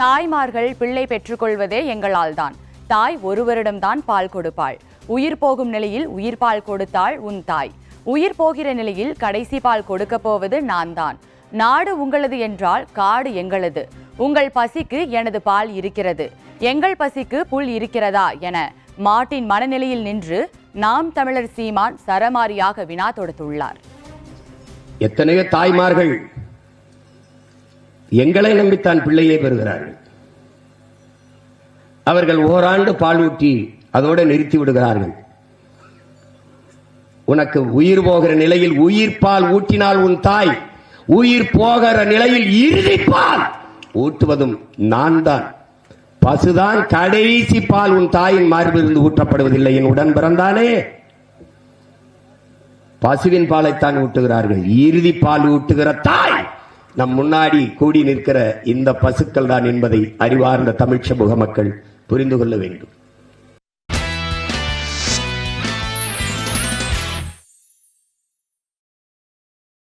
தாய்மார்கள் பிள்ளை பெற்றுக்கொள்வதே எங்களால் தான் தாய் ஒருவரிடம்தான் பால் கொடுப்பாள். உயிர் போகும் நிலையில் உயிர் பால் கொடுத்தாள் உன் தாய். உயிர் போகிற நிலையில் கடைசி பால் கொடுக்க போவது நான் தான் நாடு உங்களது என்றால் காடு எங்களது. உங்கள் பசிக்கு எனது பால் இருக்கிறது. எங்கள் பசிக்கு புல் இருக்கிறதா என மாட்டின் மனநிலையில் நின்று நாம் தமிழர் சீமான் சரமாரியாக வினா தொடுத்துள்ளார். எத்தனையோ தாய்மார்கள் எங்களை நம்பித்தான் பிள்ளையை பெறுகிறார்கள். அவர்கள் ஓராண்டு பால் அதோடு நிறுத்தி விடுகிறார்கள். உனக்கு உயிர் போகிற நிலையில் உயிர் பால் ஊட்டினால் உன் தாய் உயிர் போகிற நிலையில் இறுதி பால் ஊட்டுவதும் நான் தான் பசுதான் கடைசி பால் உன் தாயின் மார்பிலிருந்து ஊற்றப்படுவதில்லை. என் உடன் பிறந்தானே. பசுவின் பாலைத்தான் ஊட்டுகிறார்கள். இறுதி பால் ஊட்டுகிற தாய் நம் முன்னாடி கூடி நிற்கிற இந்த பசுக்கள் தான் என்பதை அறிவார்ந்த தமிழ் சமூக மக்கள் புரிந்து கொள்ள வேண்டும்.